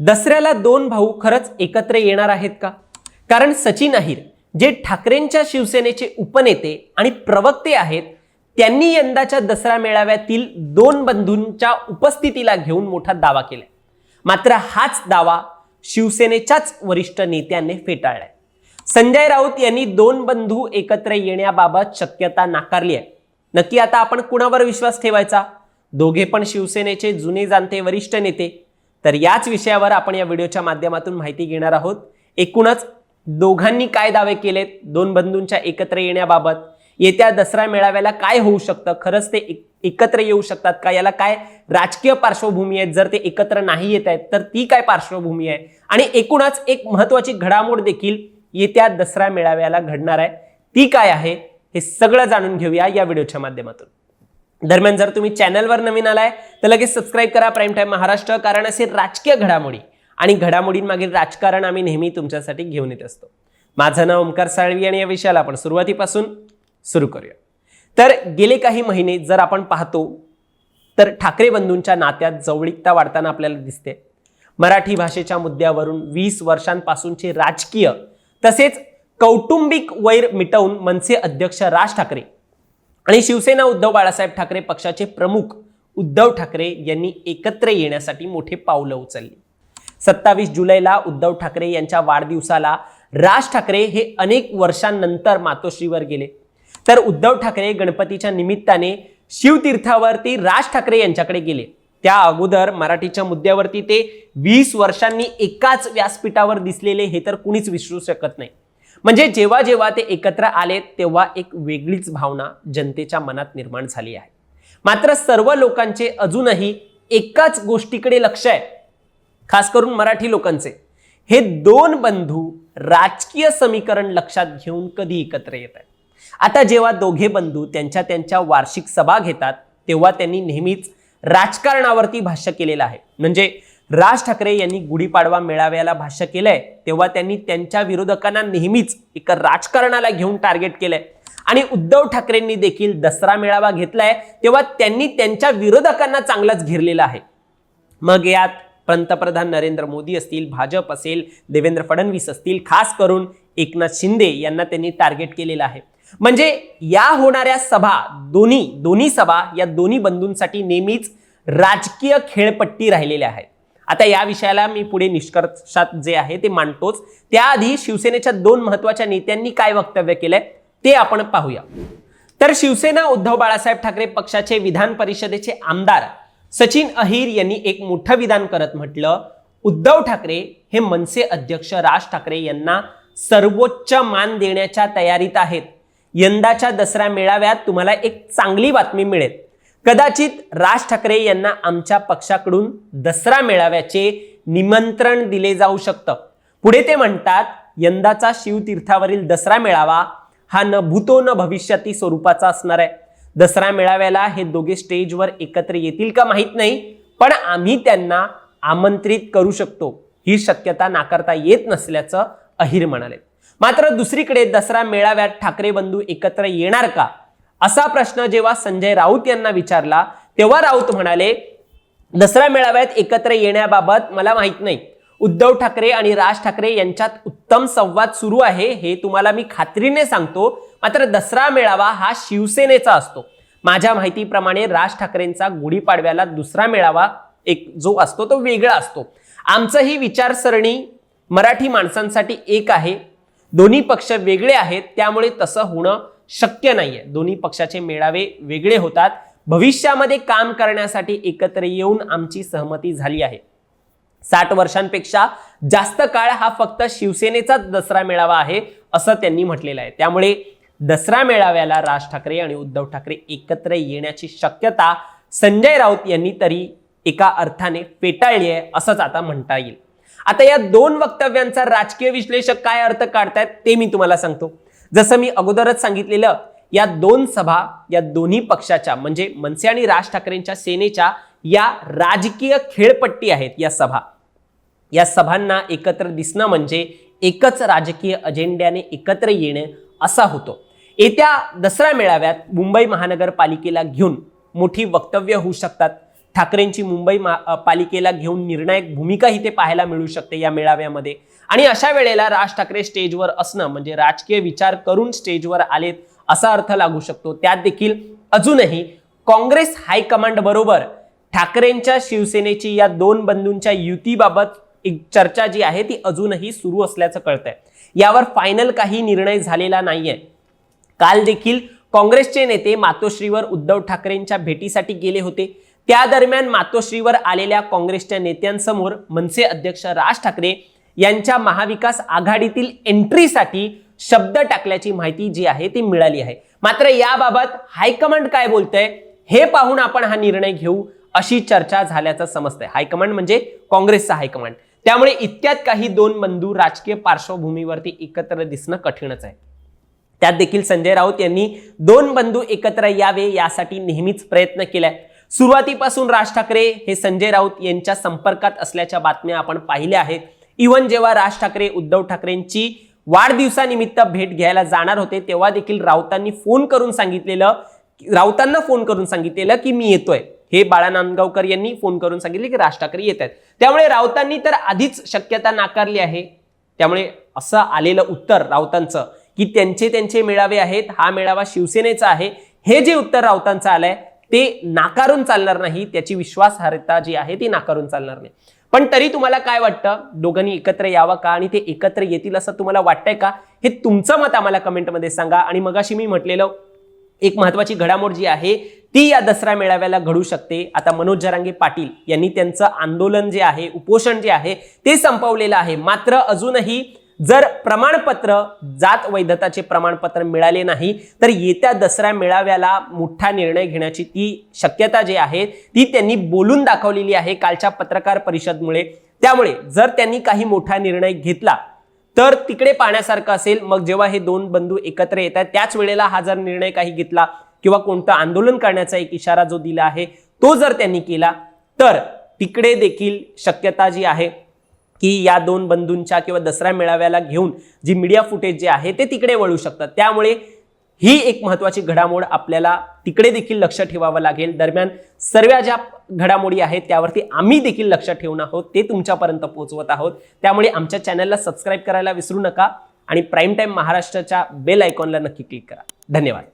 दसऱ्याला दोन भाऊ खरंच एकत्र येणार आहेत का? कारण सचिन अहिर जे ठाकरेंच्या शिवसेनेचे उपनेते आणि प्रवक्ते आहेत त्यांनी यंदाच्या दसरा मेळाव्यातील दोन बंधूंच्या उपस्थितीला घेऊन मोठा दावा केला मात्र हाच दावा शिवसेनेच्याच वरिष्ठ नेत्यांनी फेटाळलाय. संजय राऊत यांनी दोन बंधू एकत्र येण्याबाबत शक्यता नाकारली आहे. नक्की आता आपण कुणावर विश्वास ठेवायचा? दोघे पण शिवसेनेचे जुने जाणते वरिष्ठ नेते तर याच विषयावर आपण या व्हिडिओच्या माध्यमातून माहिती घेणार आहोत. एकूणच दोघांनी काय दावे केलेत? दोन बंधूंच्या एकत्र येण्याबाबत. येत्या दसरा मेळाव्याला काय होऊ शकतं? खरंच ते एकत्र येऊ शकतात का? याला काय राजकीय पार्श्वभूमी आहे जर ते एकत्र नाही येत आहेत तर ती काय पार्श्वभूमी आहे? आणि एकूणच एक महत्वाची घडामोड देखील येत्या दसरा मेळाव्याला घडणार आहे. ती काय आहे? हे सगळं जाणून घेऊया या व्हिडिओच्या माध्यमातून. दरम्यान जर तुम्ही चॅनलवर नवीन आलाय तर लगेच सबस्क्राईब करा प्राईम टाईम महाराष्ट्र कारण असे राजकीय घडामोडी आणि घडामोडींमागील राजकारण आम्ही नेहमी तुमच्यासाठी घेऊन येत असतो. माझं नाव ओमकार साळवी आणि या विषयाला आपण सुरुवातीपासून सुरू करूया. तर गेले काही महिने जर आपण पाहतो तर ठाकरे बंधूंच्या नात्यात जवळीकता वाढताना आपल्याला दिसते. मराठी भाषेच्या मुद्द्यावरून वीस वर्षांपासूनचे राजकीय तसेच कौटुंबिक वैर मिटवून मनसे अध्यक्ष राज ठाकरे आणि शिवसेना उद्धव बाळासाहेब ठाकरे पक्षाचे प्रमुख उद्धव ठाकरे यांनी एकत्र येण्यासाठी मोठे पावलं उचलली. सत्तावीस जुलैला उद्धव ठाकरे यांच्या वाढदिवसाला राज ठाकरे हे अनेक वर्षांनंतर मातोश्रीवर गेले. तर उद्धव ठाकरे गणपतीच्या निमित्ताने शिवतीर्थावरती राज ठाकरे यांच्याकडे गेले. त्या अगोदर मराठीच्या मुद्द्यावरती ते वीस वर्षांनी एकाच व्यासपीठावर दिसलेले हे तर कुणीच विसरू शकत नाही. म्हणजे जेव्हा जेव्हा ते एकत्र आले तेव्हा एक वेगळीच भावना जनतेच्या मनात निर्माण झाली आहे. मात्र सर्व लोकांचे अजूनही एकाच गोष्टीकडे लक्ष आहे. खास करून मराठी लोकांचे. हे दोन बंधू राजकीय समीकरण लक्षात घेऊन कधी एकत्र येत आहेत. आता जेव्हा दोघे बंधू त्यांच्या त्यांच्या वार्षिक सभा घेतात तेव्हा त्यांनी नेहमीच राजकारणावरती भाष्य केलेलं आहे. म्हणजे राज ठाकरे यांनी गुढीपाडवा मेळाव्याला भाष्य केलंय. तेव्हा त्यांनी त्यांच्या विरोधकांना नेहमीच एका राजकारणाला घेऊन टार्गेट केलंय. आणि उद्धव ठाकरेंनी देखील दसरा मेळावा घेतलाय. तेव्हा त्यांनी त्यांच्या विरोधकांना चांगलाच घेरलेला आहे. मग यात पंतप्रधान नरेंद्र मोदी असतील भाजप असेल देवेंद्र फडणवीस असतील खास करून एकनाथ शिंदे यांना त्यांनी टार्गेट केलेलं आहे. म्हणजे या होणाऱ्या सभा दोन्ही दोन्ही सभा या दोन्ही बंधूंसाठी नेहमीच राजकीय खेळपट्टी राहिलेल्या आहेत. आता या विषयाला मी पुढे निष्कर्षात जे आहे ते मांडतोच. त्याआधी शिवसेनेच्या दोन महत्त्वाच्या नेत्यांनी काय वक्तव्य केलंय ते आपण पाहूया. तर शिवसेना उद्धव बाळासाहेब ठाकरे पक्षाचे विधान परिषदेचे आमदार सचिन अहिर यांनी एक मोठं विधान करत म्हटलं उद्धव ठाकरे हे मनसे अध्यक्ष राज ठाकरे यांना सर्वोच्च मान देण्याच्या तयारीत आहेत. यंदाच्या दसरा मेळाव्यात तुम्हाला एक चांगली बातमी मिळेल. कदाचित राज ठाकरे यांना आमच्या पक्षाकडून दसरा मेळाव्याचे निमंत्रण दिले जाऊ शकतं. पुढे ते म्हणतात यंदाचा शिवतीर्थावरील दसरा मेळावा हा न भूतो न भविष्याती स्वरूपाचा असणार आहे. दसरा मेळाव्याला हे दोघे स्टेजवर एकत्र येतील का माहीत नाही पण आम्ही त्यांना आमंत्रित करू शकतो. ही शक्यता नाकारता येत नसल्याचं अहिर म्हणाले. मात्र दुसरीकडे दसरा मेळाव्यात ठाकरे बंधू एकत्र येणार का? असा प्रश्न जेव्हा संजय राऊत यांना विचारला तेव्हा राऊत म्हणाले दसरा मेळाव्यात एकत्र येण्याबाबत मला माहीत नाही. उद्धव ठाकरे आणि राज ठाकरे यांच्यात उत्तम संवाद सुरू आहे हे तुम्हाला मी खात्रीने सांगतो. मात्र दसरा मेळावा हा शिवसेनेचा असतो. माझ्या माहितीप्रमाणे राज ठाकरेंचा गुढीपाडव्याला दुसरा मेळावा एक जो असतो तो वेगळा असतो. आमचं ही विचारसरणी मराठी माणसांसाठी एक आहे. दोन्ही पक्ष वेगळे आहेत त्यामुळे तसं होणं शक्य नाहीये. दोन्ही पक्षाचे मेळावे वेगळे होतात. भविष्यामध्ये काम करण्यासाठी एकत्र येऊन आमची सहमती झाली आहे. साठ वर्षांपेक्षा जास्त काळ हा फक्त शिवसेनेचाच दसरा मेळावा आहे असं त्यांनी म्हटलेलं आहे. त्यामुळे दसरा मेळाव्याला राज ठाकरे आणि उद्धव ठाकरे एकत्र येण्याची शक्यता संजय राऊत यांनी तरी एका अर्थाने फेटाळली आहे असंच आता म्हणता येईल. आता या दोन वक्तव्यांचा राजकीय विश्लेषक काय अर्थ काढतायत ते मी तुम्हाला सांगतो. जसं मी अगोदरच सांगितलेलं या दोन सभा या दोन्ही पक्षाच्या म्हणजे मनसे आणि राज ठाकरेंच्या सेनेच्या या राजकीय खेळपट्टी आहेत या सभा. या सभांना एकत्र दिसणं म्हणजे एकच राजकीय अजेंड्याने एकत्र येणे असा होतो. येत्या दसरा मेळाव्यात मुंबई महानगरपालिकेला घेऊन मोठी वक्तव्य होऊ शकतात. ठाकरेंची मुंबई मा- पालिकेला घेऊन निर्णायक भूमिकाही ते पाहायला मिळू शकते या मेळाव्यामध्ये. आणि अशा वेळेला राज ठाकरे स्टेजवर असणं म्हणजे राजकीय विचार करून स्टेजवर आलेत असा अर्थ लागू शकतो. त्यात देखील अजूनही काँग्रेस हायकमांड बरोबर ठाकरेंच्या शिवसेनेची या दोन बंधूंच्या युतीबाबत एक चर्चा जी आहे ती अजूनही सुरू असल्याचं कळतंय. यावर फायनल काही निर्णय झालेला नाहीये. काल देखील काँग्रेसचे नेते मातोश्रीवर उद्धव ठाकरेंच्या भेटीसाठी गेले होते. त्या दरम्यान मातोश्रीवर आलेल्या काँग्रेसच्या नेत्यांसमोर मनसे अध्यक्ष राज ठाकरे यांच्या महाविकास आघाडीतील एंट्रीसाठी शब्द टाकल्याची माहिती जी आहे ती मिळाली आहे. मात्र याबाबत हायकमांड काय बोलतंय हे पाहून आपण हा निर्णय घेऊ अशी चर्चा झाल्याचं समजतंय. हायकमांड म्हणजे काँग्रेसचा हायकमांड. त्यामुळे इतक्यात काही दोन बंधू राजकीय पार्श्वभूमीवरती एकत्र दिसणं कठीणच आहे. त्यात देखील संजय राऊत यांनी दोन बंधू एकत्र यावे यासाठी नेहमीच प्रयत्न केलाय. सुरुवातीपासून राज ठाकरे हे संजय राऊत यांच्या संपर्कात असल्याच्या बातम्या आपण पाहिल्या आहेत. इव्हन जेव्हा राज ठाकरे उद्धव ठाकरेंची वाढदिवसानिमित्त भेट घ्यायला जाणार होते तेव्हा देखील राऊतांनी फोन करून सांगितलेलं राऊतांना फोन करून सांगितलेलं की मी येतोय. हे बाळा नांदगावकर यांनी फोन करून सांगितले की राज ठाकरे येत आहेत. त्यामुळे राऊतांनी तर आधीच शक्यता नाकारली आहे. त्यामुळे असं आलेलं उत्तर राऊतांचं की त्यांचे त्यांचे मेळावे आहेत हा मेळावा शिवसेनेचा आहे. हे जे उत्तर राऊतांचं आलंय ते नाकारून चालणार नाही त्याची विश्वासार्हता जी आहे ती नाकारून चालणार नाही. पण तरी तुम्हाला काय वाटतं? दोघांनी एकत्र यावं का? आणि ते एकत्र येतील असं तुम्हाला वाटतंय का? हे तुमचं मत आम्हाला कमेंटमध्ये सांगा. आणि मगाशी मी म्हटलेलं एक महत्वाची घडामोड जी आहे ती या दसरा मेळाव्याला घडू शकते. आता मनोज जरांगे पाटील यांनी त्यांचं आंदोलन जे आहे उपोषण जे आहे ते संपवलेलं आहे. मात्र अजूनही जर प्रमाणपत्र जात वैधताचे प्रमाणपत्र मिळाले नाही तर येत्या दसरा मेळाव्याला मोठा निर्णय घेण्याची ती शक्यता जी आहे ती त्यांनी बोलून दाखवलेली आहे कालच्या पत्रकार परिषदमुळे. त्यामुळे जर त्यांनी काही मोठा निर्णय घेतला तर तिकडे पाहण्यासारखं असेल मग जेव्हा हे दोन बंधू एकत्र येतात त्याच वेळेला हा जर निर्णय काही घेतला किंवा कोणतं आंदोलन करण्याचा एक इशारा जो दिला आहे तो जर त्यांनी केला तर तिकडे देखील शक्यता जी आहे की या दोन बंधूंच्या किंवा दसरा मेळाव्याला घेऊन जी मीडिया फुटेज जे आहे ते तिकडे वळू शकतात. त्यामुळे ही एक महत्वाची घडामोड आपल्याला तिकडे देखील लक्ष ठेवावं लागेल. दरम्यान सर्व ज्या घडामोडी आहेत त्यावरती आम्ही देखील लक्ष ठेवून आहोत. ते तुमच्यापर्यंत पोहोचवत आहोत. त्यामुळे आमच्या चॅनलला सबस्क्राईब करायला विसरू नका आणि प्राईम टाईम महाराष्ट्राच्या बेल आयकॉनला नक्की क्लिक करा. धन्यवाद.